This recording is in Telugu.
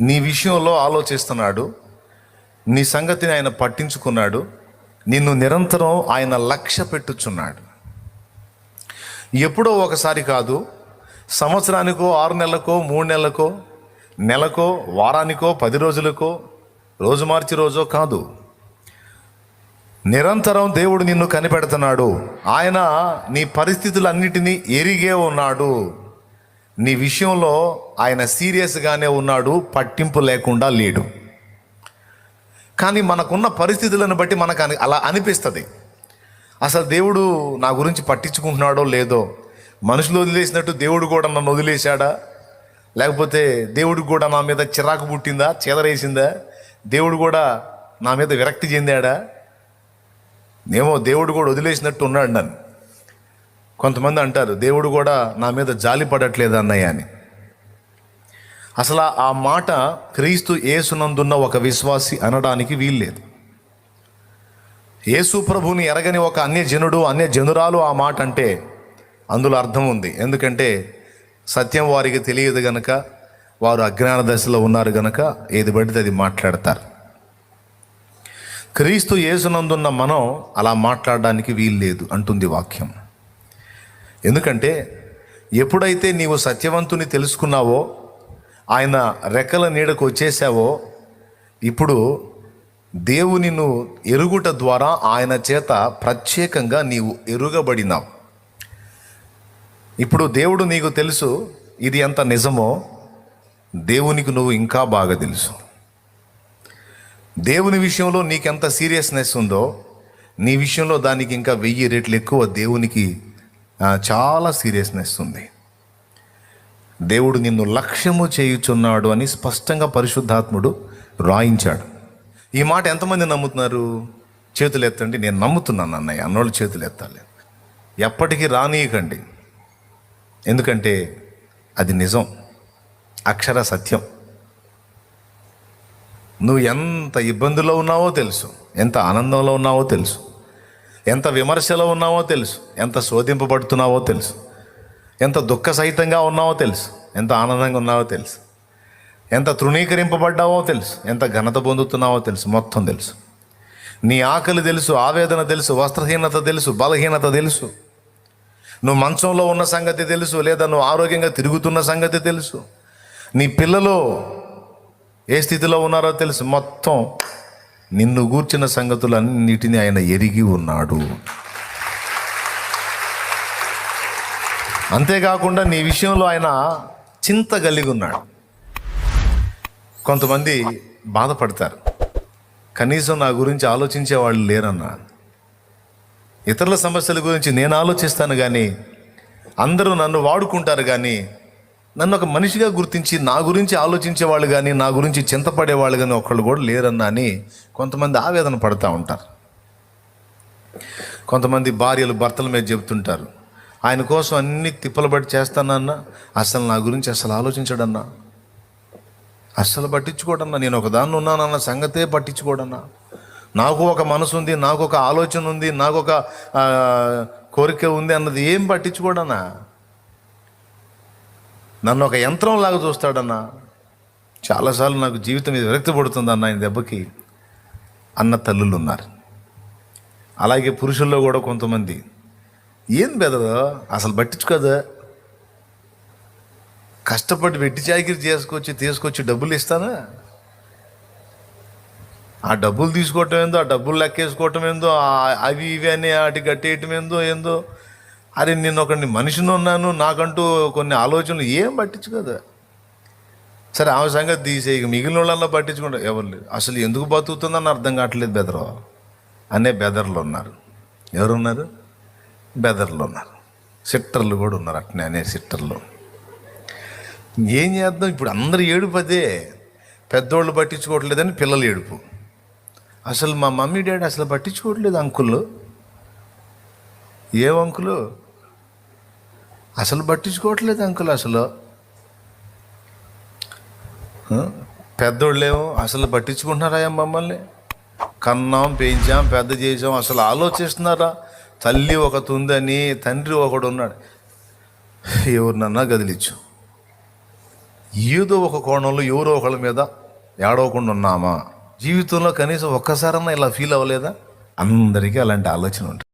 నీ విషయంలో ఆలోచిస్తున్నాడు నీ సంగతిని ఆయన పట్టించుకున్నాడు నిన్ను నిరంతరం ఆయన లక్ష్య పెట్టుచున్నాడు. ఎప్పుడో ఒకసారి కాదు సంవత్సరానికో ఆరు నెలలకో మూడు నెలలకో నెలకో వారానికో పది రోజులకో రోజు మార్చి రోజో కాదు. నిరంతరం దేవుడు నిన్ను కనిపెడుతున్నాడు. ఆయన నీ పరిస్థితులన్నిటినీ ఎరిగే ఉన్నాడు. నీ విషయంలో ఆయన సీరియస్గానే ఉన్నాడు పట్టింపు లేకుండా లేడు. కానీ మనకున్న పరిస్థితులను బట్టి మనకు అని అలా అనిపిస్తుంది. అసలు దేవుడు నా గురించి పట్టించుకుంటున్నాడో లేదో మనుషులు వదిలేసినట్టు దేవుడు కూడా నన్ను వదిలేశాడా? లేకపోతే దేవుడికి కూడా నా మీద చిరాకు పుట్టిందా చెదరేసిందా? దేవుడు కూడా నా మీద విరక్తి చెందాడా? ఏమో దేవుడు కూడా వదిలేసినట్టు ఉన్నాడు నన్ను. కొంతమంది అంటారు దేవుడు కూడా నా మీద జాలి పడట్లేదు అన్నయ్య అని. అసలు ఆ మాట క్రీస్తు ఏసునందున్న ఒక విశ్వాసి అనడానికి వీల్లేదు. యేసు ప్రభుని ఎరగని ఒక అన్యజనుడు జనుడు జనురాలు ఆ మాట అంటే అందులో అర్థం ఉంది. ఎందుకంటే సత్యం వారికి తెలియదు గనక వారు అజ్ఞాన దశలో ఉన్నారు గనక ఏది పడితే అది మాట్లాడతారు. క్రీస్తు యేసునందున్న మనం అలా మాట్లాడడానికి వీల్లేదు అంటుంది వాక్యం. ఎందుకంటే ఎప్పుడైతే నీవు సత్యవంతుని తెలుసుకున్నావో ఆయన రెక్కల నీడకు వచ్చేసావో ఇప్పుడు దేవుని నువ్వు ఎరుగుట ద్వారా ఆయన చేత ప్రత్యేకంగా నీవు ఎరుగబడినావు. ఇప్పుడు దేవుడు నీకు తెలుసు ఇది ఎంత నిజమో దేవునికి నువ్వు ఇంకా బాగా తెలుసు. దేవుని విషయంలో నీకెంత సీరియస్నెస్ ఉందో నీ విషయంలో దానికి ఇంకా వెయ్యి రెట్లు ఎక్కువ దేవునికి చాలా సీరియస్నెస్ ఉంది. దేవుడు నిన్ను లక్ష్యము చేయుచున్నాడు అని స్పష్టంగా పరిశుద్ధాత్ముడు రాయించాడు. ఈ మాట ఎంతమంది నమ్ముతున్నారు? చేతులు ఎత్తండి నేను నమ్ముతున్నాను అన్నయ్య అన్నోళ్ళు చేతులు ఎత్తాలి. ఎప్పటికీ రానీయకండి. ఎందుకంటే అది నిజం అక్షర సత్యం. నువ్వు ఎంత ఇబ్బందిలో ఉన్నావో తెలుసు ఎంత ఆనందంలో ఉన్నావో తెలుసు. ఎంత విమర్శలో ఉన్నావో తెలుసు. ఎంత శోధింపబడుతున్నావో తెలుసు. ఎంత దుఃఖ సహితంగా ఉన్నావో తెలుసు. ఎంత ఆనందంగా ఉన్నావో తెలుసు. ఎంత తృణీకరింపబడ్డావో తెలుసు. ఎంత ఘనత పొందుతున్నావో తెలుసు. మొత్తం తెలుసు. నీ ఆకలి తెలుసు ఆవేదన తెలుసు వస్త్రహీనత తెలుసు బలహీనత తెలుసు. నువ్వు మంచంలో ఉన్న సంగతి తెలుసు లేదా నువ్వు ఆరోగ్యంగా తిరుగుతున్న సంగతి తెలుసు. నీ పిల్లలు ఏ స్థితిలో ఉన్నారో తెలుసు. మొత్తం నిన్ను గూర్చిన సంగతులన్నిటిని ఆయన ఎరిగి ఉన్నాడు. అంతేకాకుండా నీ విషయంలో ఆయన చింత కలిగి ఉన్నాడు. కొంతమంది బాధపడతారు. కనీసం నా గురించి ఆలోచించే వాళ్ళు లేరన్నా. ఇతరుల సమస్యల గురించి నేను ఆలోచిస్తాను కానీ అందరూ నన్ను వాడుకుంటారు కానీ నన్ను ఒక మనిషిగా గుర్తించి నా గురించి ఆలోచించే వాళ్ళు కానీ నా గురించి చింతపడే వాళ్ళు కానీ ఒకళ్ళు కూడా లేరన్నా అని కొంతమంది ఆవేదన పడుతూ ఉంటారు. కొంతమంది భార్యలు భర్తల మీద చెబుతుంటారు. ఆయన కోసం అన్ని తిప్పలబడి చేస్తానన్నా అసలు నా గురించి అసలు ఆలోచించడన్నా అస్సలు పట్టించుకోడన్నా నేను ఒక దాన్ని ఉన్నానన్న సంగతే పట్టించుకోడన్నా నాకు ఒక మనసు ఉంది నాకు ఒక ఆలోచన ఉంది నాకు ఒక కోరిక ఉంది అన్నది ఏం పట్టించుకోడన్నా? నన్ను ఒక యంత్రం లాగా చూస్తాడన్నా. చాలాసార్లు నాకు జీవితం మీద విరక్తి పడుతుందన్న ఆయన దెబ్బకి. అన్న తల్లులు ఉన్నారు అలాగే పురుషుల్లో కూడా కొంతమంది. ఏం బెదరు? అసలు పట్టించుకోదా కష్టపడి వెట్టి చాకిరి చేసుకొచ్చి తీసుకొచ్చి డబ్బులు ఇస్తానా? ఆ డబ్బులు తీసుకోవటం ఏందో ఆ డబ్బులు లెక్కేసుకోవటం ఏందో అవి ఇవి అని వాటి కట్టేయటం ఏందో ఏందో. అరే నేను ఒకడిని మనిషిని ఉన్నాను నాకంటూ కొన్ని ఆలోచనలు ఏం పట్టించుకోదా. సరే ఆమె సంగతి తీసే ఇక మిగిలిన వాళ్ళల్లో పట్టించుకుంటారు. ఎవరు లేరు. అసలు ఎందుకు బతుకుతుందని అర్థం కావట్లేదు బెదరు. అనే బెదర్లు ఉన్నారు. ఎవరున్నారు? బెదర్లు ఉన్నారు. సిట్టర్లు కూడా ఉన్నారు అట్నే అనే సిట్టర్లు. ఏం చేద్దాం? ఇప్పుడు అందరు ఏడుపు అదే పెద్దోళ్ళు పట్టించుకోవట్లేదని పిల్లలు ఏడుపు. అసలు మా మమ్మీ డాడీ అసలు పట్టించుకోవట్లేదు అంకుల్. ఏ అంకులు? అసలు పట్టించుకోవట్లేదు అంకుల్ అసలు. పెద్దోళ్ళేమో అసలు పట్టించుకుంటున్నారా ఏం మమ్మల్ని? కన్నాం పెంచాం పెద్ద చేసాం అసలు ఆలోచిస్తున్నారా? తల్లి ఒకటి ఉందని తండ్రి ఒకడు ఉన్నాడు. ఎవరినన్నా గదిలిచ్చు. ఏదో ఒక కోణంలో ఎవరో ఒకళ్ళ మీద ఏడవకుండా ఉన్నామా? జీవితంలో కనీసం ఒక్కసారన్నా ఇలా ఫీల్ అవ్వలేదా? అందరికీ అలాంటి ఆలోచన ఉంటుంది.